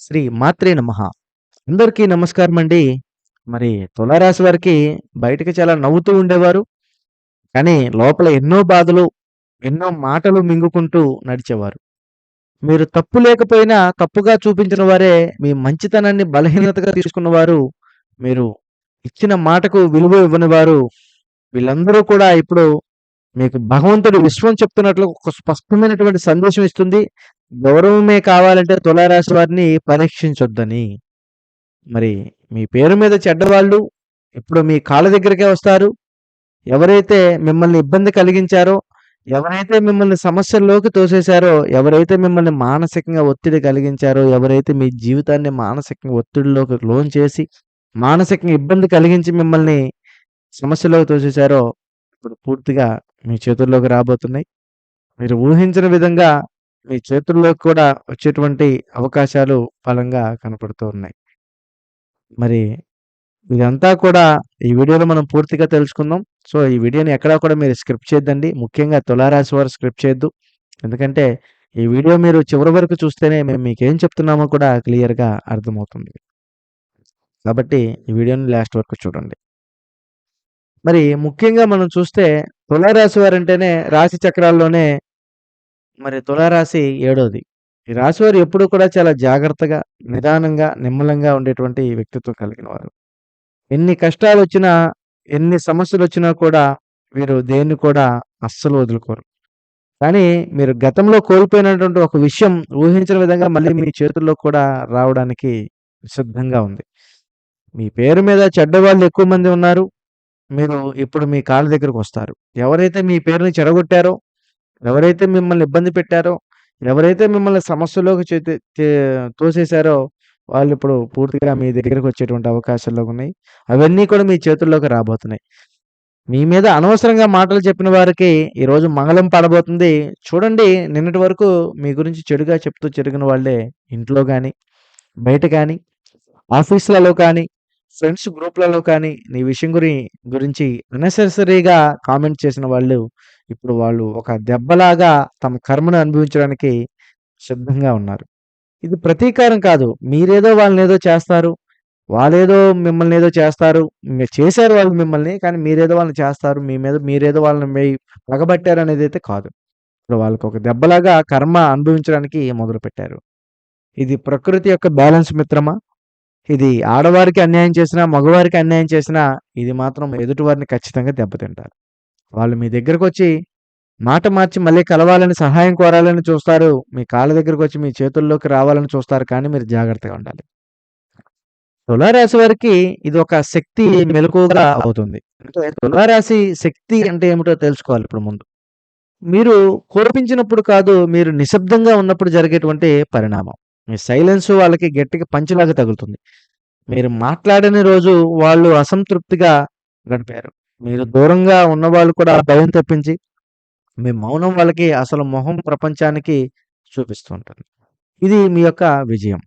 శ్రీ మాత్రే నమ అందరికీ నమస్కారం అండి. మరి తులారాశి వారికి బయటకు చాలా నవ్వుతూ ఉండేవారు. కానీ లోపల ఎన్నో బాధలు, ఎన్నో మాటలు మింగుకుంటూ నడిచేవారు. మీరు తప్పు లేకపోయినా తప్పుగా చూపించిన వారే మీ మంచితనాన్ని బలహీనతగా తీసుకున్నవారు, మీరు ఇచ్చిన మాటకు విలువ ఇవ్వని వారు, వీళ్ళందరూ కూడా ఇప్పుడు మీకు భగవంతుడు విశ్వం చెప్తున్నట్లు ఒక స్పష్టమైనటువంటి సందేశం ఇస్తుంది. గౌరవమే కావాలంటే తులారాశి వారిని పరీక్షించొద్దని. మరి మీ పేరు మీద చెడ్డవాళ్ళు ఇప్పుడు మీ కాళ్ళ దగ్గరికే వస్తారు. ఎవరైతే మిమ్మల్ని ఇబ్బంది కలిగించారో, ఎవరైతే మిమ్మల్ని సమస్యల్లోకి తోసేశారో, ఎవరైతే మిమ్మల్ని మానసికంగా ఒత్తిడి కలిగించారో, ఎవరైతే మీ జీవితాన్ని మానసికంగా ఒత్తిడిలోకి లోను చేసి, మానసికంగా ఇబ్బంది కలిగించి మిమ్మల్ని సమస్యలోకి తోసేశారో, ఇప్పుడు పూర్తిగా మీ చేతుల్లోకి రాబోతున్నాయి. మీరు ఊహించిన విధంగా మీ చేతుల్లోకి కూడా వచ్చేటువంటి అవకాశాలు బలంగా కనపడుతూ ఉన్నాయి. మరి ఇదంతా కూడా ఈ వీడియోలో మనం పూర్తిగా తెలుసుకుందాం. సో, ఈ వీడియోని ఎక్కడా కూడా మీరు స్క్రిప్ట్ చేయొద్దండి. ముఖ్యంగా తులారాశి వారు స్క్రిప్ట్ చేయొద్దు. ఎందుకంటే ఈ వీడియో మీరు చివరి వరకు చూస్తేనే మేము మీకేం చెప్తున్నామో కూడా క్లియర్‌గా అర్థమవుతుంది. కాబట్టి ఈ వీడియోని లాస్ట్ వరకు చూడండి. మరి ముఖ్యంగా మనం చూస్తే తులారాశి వారంటేనే రాశి చక్రాల్లోనే మరి తులారాశి ఏడోది. ఈ రాశివారు ఎప్పుడూ కూడా చాలా జాగ్రత్తగా, నిదానంగా, నిమ్మలంగా ఉండేటువంటి వ్యక్తిత్వం కలిగిన వారు. ఎన్ని కష్టాలు వచ్చినా ఎన్ని సమస్యలు వచ్చినా కూడా వీరు దేన్ని కూడా అస్సలు వదులుకోరు. కానీ మీరు గతంలో కోల్పోయినటువంటి ఒక విషయం ఊహించిన విధంగా మళ్ళీ మీ చేతుల్లో కూడా రావడానికి సిద్ధంగా ఉంది. మీ పేరు మీద చెడ్డవాళ్ళు ఎక్కువ మంది ఉన్నారు. మీరు ఇప్పుడు మీ కాళ్ళ దగ్గరకొస్తారు. ఎవరైతే మీ పేరుని చెడగొట్టారో, ఎవరైతే మిమ్మల్ని ఇబ్బంది పెట్టారో, ఎవరైతే మిమ్మల్ని సమస్యలోకి చేతి తే ఇప్పుడు పూర్తిగా మీ దగ్గరకు వచ్చేటువంటి అవకాశాలు ఉన్నాయి అవన్నీ కూడా మీ చేతుల్లోకి రాబోతున్నాయి. మీ మీద అనవసరంగా మాటలు చెప్పిన వారికి ఈరోజు మంగళం పడబోతుంది. చూడండి నిన్నటి వరకు మీ గురించి చెడుగా చెప్తూ చెరిగిన వాళ్ళే ఇంట్లో కానీ బయట కానీ ఆఫీసులలో కానీ, ఫ్రెండ్స్ గ్రూప్‌లలో కానీ, నీ విషయం గురి గురించి అన్నెసెసరీగా కామెంట్ చేసిన వాళ్ళు, ఇప్పుడు వాళ్ళు ఒక దెబ్బలాగా తమ కర్మను అనుభవించడానికి సిద్ధంగా ఉన్నారు. ఇది ప్రతీకారం కాదు. మీరేదో వాళ్ళని ఏదో చేస్తారు. వాళ్ళేదో మిమ్మల్నేదో చేస్తారు. మీరు చేశారు వాళ్ళు మిమ్మల్ని. కానీ మీరేదో వాళ్ళని చేస్తారు. మీ మీద మీరేదో వాళ్ళని మెయి పగబట్టారనేదైతే కాదు. ఇప్పుడు వాళ్ళకొక దెబ్బలాగా కర్మ అనుభవించడానికి మొదలుపెట్టారు. ఇది ప్రకృతి యొక్క బ్యాలెన్స్ మిత్రమా? ఇది ఆడవారికి అన్యాయం చేసినా, మగవారికి అన్యాయం చేసినా ఇది మాత్రం ఎదుటివారిని ఖచ్చితంగా దెబ్బతింటారు. వాళ్ళు మీ దగ్గరకు వచ్చి మాట మార్చి మళ్ళీ కలవాలని, సహాయం కోరాలని చూస్తారు. మీ కాళ్ళ దగ్గరకొచ్చి మీ చేతుల్లోకి రావాలని చూస్తారు. కానీ మీరు జాగ్రత్తగా ఉండాలి. తులారాశి వారికి ఇది ఒక శక్తి మెలకువగా అవుతుంది. అంటే తులారాశి శక్తి అంటే ఏమిటో తెలుసుకోవాలి ఇప్పుడు ముందు. మీరు కోపించినప్పుడు కాదు, మీరు నిశ్శబ్దంగా ఉన్నప్పుడు జరిగేటువంటి పరిణామం. మీ సైలెన్స్ వాళ్ళకి గట్టిగా పంచిలాగా తగులుతుంది. మీరు మాట్లాడని రోజు వాళ్ళు అసంతృప్తిగా గడిపారు. మీరు దూరంగా ఉన్నవాళ్ళు కూడా భయం తెప్పించి, మీ మౌనం వాళ్ళకి అసలు మొహం ప్రపంచానికి చూపిస్తూ ఉంటుంది. ఇది మీ యొక్క విజయం.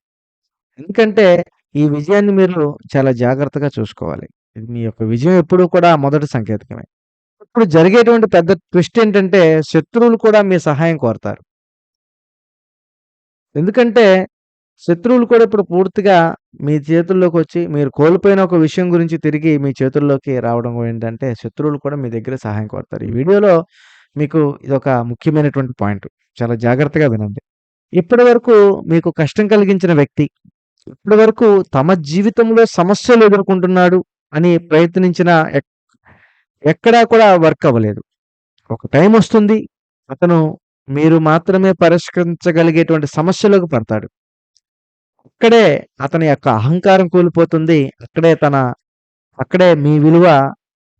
ఎందుకంటే ఈ విజయాన్ని మీరు చాలా జాగ్రత్తగా చూసుకోవాలి. ఇది మీ యొక్క విజయం ఎప్పుడూ కూడా మొదటి సంకేతకమే. ఇప్పుడు జరిగేటువంటి పెద్ద ట్విస్ట్ ఏంటంటే శత్రువులు కూడా మీ సహాయం కోరతారు. ఎందుకంటే శత్రువులు కూడా ఇప్పుడు పూర్తిగా మీ చేతుల్లోకి వచ్చి మీరు కోల్పోయిన ఒక విషయం గురించి తిరిగి మీ చేతుల్లోకి రావడం ఏంటంటే శత్రువులు కూడా మీ దగ్గర సహాయం కోరుతారు ఈ వీడియోలో మీకు ఇదొక ముఖ్యమైనటువంటి పాయింట్. చాలా జాగ్రత్తగా వినండి. ఇప్పటివరకు మీకు కష్టం కలిగించిన వ్యక్తి, ఇప్పటివరకు తమ జీవితంలో సమస్యలు ఎదుర్కొంటున్నాడు అని ప్రయత్నించిన ఎక్కడా కూడా వర్క్ అవ్వలేదు. ఒక టైం వస్తుంది. అతను మీరు మాత్రమే పరిష్కరించగలిగేటువంటి సమస్యలోకి పడతాడు. అక్కడే అతని యొక్క అహంకారం కూలిపోతుంది. అక్కడే తన అక్కడే మీ విలువ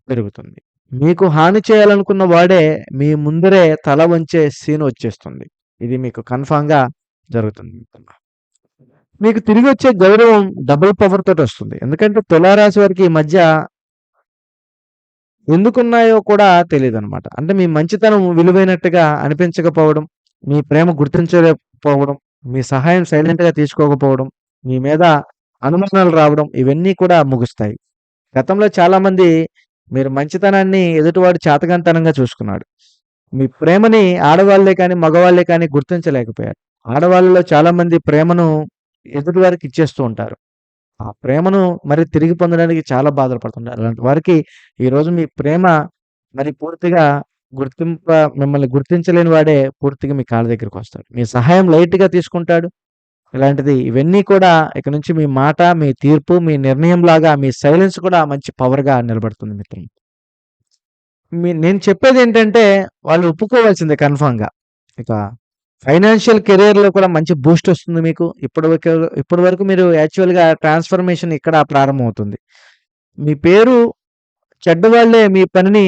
పెరుగుతుంది. మీకు హాని చేయాలనుకున్న వాడే మీ ముందరే తల వంచే సీన్ వచ్చేస్తుంది. ఇది మీకు కన్ఫామ్గా జరుగుతుంది. మీకు తిరిగి వచ్చే గౌరవం డబుల్ పవర్ తోటొస్తుంది. ఎందుకంటే తులారాశి వారికి ఈ మధ్య ఎందుకున్నాయో కూడా తెలియదు అనమాట అంటే మీ మంచితనం విలువైనట్టుగా అనిపించకపోవడం, మీ ప్రేమ గుర్తించలేకపోవడం, మీ సహాయం సైలెంట్‌గా తీసుకోకపోవడం, మీ మీద అనుమానాలు రావడం ఇవన్నీ కూడా ముగుస్తాయి. గతంలో చాలామంది మీరు మంచితనాన్ని ఎదుటివాడు చాతకంతనంగా చూసుకున్నాడు. మీ ప్రేమని ఆడవాళ్ళే కానీ, మగవాళ్ళే కానీ గుర్తించలేకపోయారు. ఆడవాళ్ళలో చాలామంది ప్రేమను ఎదుటివారికి ఇచ్చేస్తూ ఉంటారు. ఆ ప్రేమను మరి తిరిగి పొందడానికి చాలా బాధలు పడుతుంటారు. అలాంటి వారికి ఈరోజు మీ ప్రేమ మరి పూర్తిగా గుర్తింప మిమ్మల్ని గుర్తించలేని వాడే పూర్తిగా మీ కాళ్ళ దగ్గరికి వస్తాడు మీ సహాయం లైట్‌గా తీసుకుంటాడు. ఇలాంటిది ఇవన్నీ కూడా ఇక నుంచి మీ మాట, మీ తీర్పు, మీ నిర్ణయం లాగా మీ సైలెన్స్ కూడా మంచి పవర్‌గా నిలబడుతుంది మిత్రం మీ నేను చెప్పేది ఏంటంటే వాళ్ళు ఒప్పుకోవాల్సిందే కన్ఫర్మ్‌గా. ఇక ఫైనాన్షియల్ కెరియర్‌లో కూడా మంచి బూస్ట్ వస్తుంది మీకు. ఇప్పటి వరకు ఇప్పటి వరకు మీరు యాక్చువల్‌గా ట్రాన్స్‌ఫర్మేషన్ ఇక్కడ ప్రారంభమవుతుంది. మీ పేరు చెడ్డవాళ్ళే మీ పనిని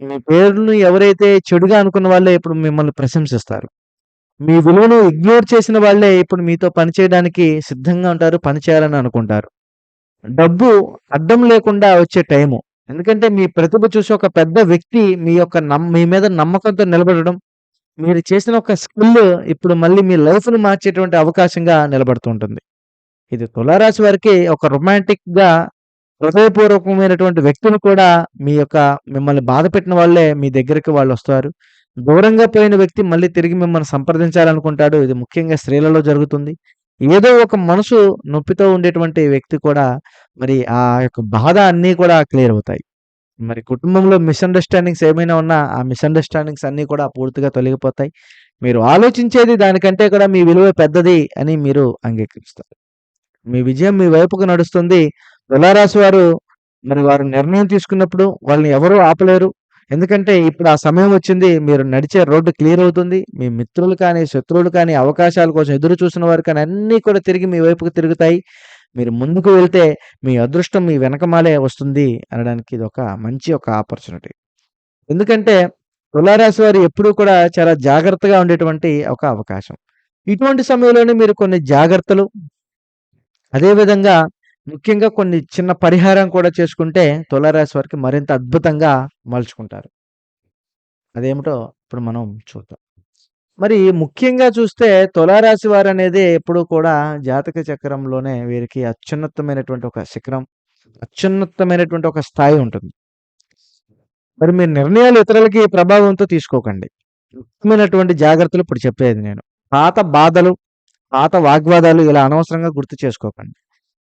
మీ పేరును ఎవరైతే చెడుగా అనుకున్న వాళ్ళే ఇప్పుడు మిమ్మల్ని ప్రశంసిస్తారు. మీ విలువను ఇగ్నోర్ చేసిన వాళ్ళే ఇప్పుడు మీతో పని చేయడానికి సిద్ధంగా ఉంటారు. పని చేయాలని అనుకుంటారు. డబ్బు అడ్డం లేకుండా వచ్చే టైము. ఎందుకంటే మీ ప్రతిభ చూసి ఒక పెద్ద వ్యక్తి మీ యొక్క నమ్ మీ మీద నమ్మకంతో నిలబడడం, మీరు చేసిన ఒక స్కిల్ ఇప్పుడు మళ్ళీ మీ లైఫ్‌ని మార్చేటువంటి అవకాశంగా నిలబడుతూ ఉంటుంది. ఇది తులారాశి వారికి ఒక రొమాంటిక్‌గా హృదయపూర్వకమైనటువంటి వ్యక్తులు కూడా మీ యొక్క మిమ్మల్ని బాధపెట్టిన వాళ్ళే మీ దగ్గరికి వాళ్ళు వస్తారు దూరంగా పోయిన వ్యక్తి మళ్ళీ తిరిగి మిమ్మల్ని సంప్రదించాలనుకుంటాడు. ఇది ముఖ్యంగా స్త్రీలలో జరుగుతుంది. ఏదో ఒక మనసు నొప్పితో ఉండేటువంటి వ్యక్తి కూడా మరి ఆ యొక్క బాధ అన్నీ కూడా క్లియర్ అవుతాయి. మరి కుటుంబంలో మిస్‌అండర్‌స్టాండింగ్స్ ఏమైనా ఉన్నా ఆ మిస్‌అండర్‌స్టాండింగ్స్ అన్నీ కూడా పూర్తిగా తొలగిపోతాయి. మీరు ఆలోచించేది దానికంటే కూడా మీ విలువ పెద్దది అని మీరు అంగీకరిస్తారు. మీ విజయం మీ వైపుకు నడుస్తుంది. తులారాశి వారు మరి వారు నిర్ణయం తీసుకున్నప్పుడు వాళ్ళని ఎవరూ ఆపలేరు. ఎందుకంటే ఇప్పుడు ఆ సమయం వచ్చింది. మీరు నడిచే రోడ్డు క్లియర్ అవుతుంది. మీ మిత్రులు కానీ, శత్రువులు కానీ, అవకాశాల కోసం ఎదురు చూసిన వారు కానీ అన్నీ కూడా తిరిగి మీ వైపుకు తిరుగుతాయి. మీరు ముందుకు వెళ్తే మీ అదృష్టం మీ వెనకమాలే వస్తుంది అనడానికి ఇది ఒక మంచి ఒక ఆపర్చునిటీ. ఎందుకంటే తులారాశి వారు ఎప్పుడూ కూడా చాలా జాగ్రత్తగా ఉండేటువంటి ఒక అవకాశం. ఇటువంటి సమయంలోనే మీరు కొన్ని జాగ్రత్తలు అదేవిధంగా ముఖ్యంగా కొన్ని చిన్న పరిహారం కూడా చేసుకుంటే తులారాశి వారికి మరింత అద్భుతంగా మలుచుకుంటారు. అదేమిటో ఇప్పుడు మనం చూద్దాం. మరి ముఖ్యంగా చూస్తే తులారాశి అనేది ఎప్పుడూ కూడా జాతక చక్రంలోనే వీరికి అత్యున్నతమైనటువంటి ఒక శిఖరం, అత్యున్నతమైనటువంటి ఒక స్థాయి ఉంటుంది. మరి మీ నిర్ణయాలు ఇతరులకి ప్రభావంతో తీసుకోకండి. ముఖ్యమైనటువంటి జాగ్రత్తలు ఇప్పుడు చెప్పేది నేను. పాత బాధలు, పాత వాగ్వాదాలు ఇలా అనవసరంగా గుర్తు చేసుకోకండి.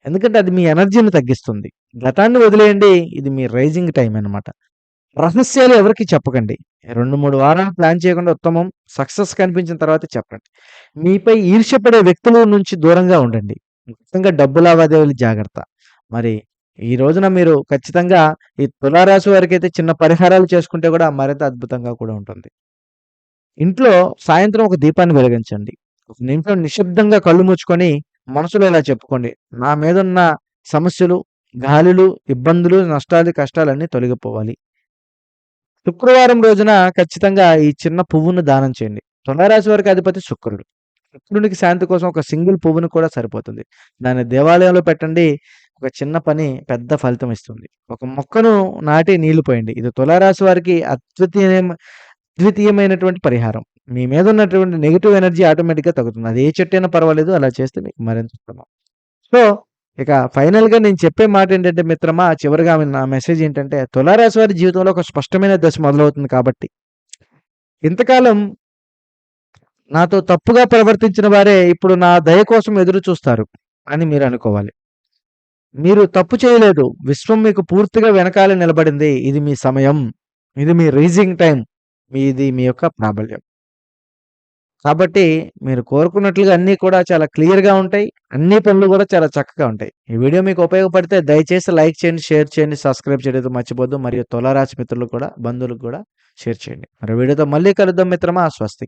ఎందుకంటే అది మీ ఎనర్జీని తగ్గిస్తుంది. గతాన్ని వదిలేయండి. ఇది మీ రైజింగ్ టైం అన్నమాట. రహస్యాలు ఎవరికీ చెప్పకండి. 2, 3 వారాలు ప్లాన్ చేయకుండా ఉత్తమం. సక్సెస్ కనిపించిన తర్వాత చెప్పండి. మీపై ఈర్ష్యపడే వ్యక్తుల నుంచి దూరంగా ఉండండి. ముఖ్యంగా డబ్బు లావాదేవీలు జాగ్రత్త. మరి ఈ రోజున మీరు ఖచ్చితంగా ఈ తులారాశి వారికైతే చిన్న పరిహారాలు చేసుకుంటే కూడా మరింత అద్భుతంగా కూడా ఉంటుంది. ఇంట్లో సాయంత్రం ఒక దీపాన్ని వెలిగించండి. ఒక నిమిషం నిశ్శబ్దంగా కళ్ళు మూసుకొని మనసులో ఇలా చెప్పుకోండి. నా మీదున్న సమస్యలు, గాలులు, ఇబ్బందులు, నష్టాలు, కష్టాలన్నీ తొలగిపోవాలి. శుక్రవారం రోజున ఖచ్చితంగా ఈ చిన్న పువ్వును దానం చేయండి. తులారాశి వారికి అధిపతి శుక్రుడు. శుక్రునికి శాంతి కోసం ఒక సింగిల్ పువ్వును కూడా సరిపోతుంది. దాన్ని దేవాలయంలో పెట్టండి. ఒక చిన్న పని పెద్ద ఫలితం ఇస్తుంది. ఒక మొక్కను నాటి నీళ్ళు పోయండి. ఇది తులారాశి వారికి అద్వితీయ అద్వితీయమైనటువంటి పరిహారం. మీ మీద ఉన్నటువంటి నెగిటివ్ ఎనర్జీ ఆటోమేటిక్‌గా తగ్గుతుంది. అది ఏ చెట్టైనా పర్వాలేదు అలా చేస్తే మీకు మరింత ఉత్తమం. సో, ఇక ఫైనల్‌గా నేను చెప్పే మాట ఏంటంటే మిత్రమా చివరిగా నా మెసేజ్ ఏంటంటే తులారాశి వారి జీవితంలో ఒక స్పష్టమైన దశ మొదలవుతుంది కాబట్టి ఇంతకాలం నాతో తప్పుగా ప్రవర్తించిన వారే ఇప్పుడు నా దయ కోసం ఎదురు చూస్తారు అని మీరు అనుకోవాలి. మీరు తప్పు చేయలేదు. విశ్వం మీకు పూర్తిగా వెనకాల నిలబడింది. ఇది మీ సమయం. ఇది మీ రీజింగ్ టైం ఇది మీ యొక్క ప్రాబల్యం. కాబట్టి మీరు కోరుకున్నట్లుగా అన్నీ కూడా చాలా క్లియర్‌గా ఉంటాయి. అన్ని పనులు కూడా చాలా చక్కగా ఉంటాయి. ఈ వీడియో మీకు ఉపయోగపడితే దయచేసి లైక్ చేయండి, షేర్ చేయండి, సబ్స్క్రైబ్ చేయడం మర్చిపోద్దు. మరియు తులారాశి మిత్రులు కూడా, బంధువులకు కూడా షేర్ చేయండి. మరి వీడియోతో మళ్ళీ కలుద్దాం మిత్రమా. స్వస్తి.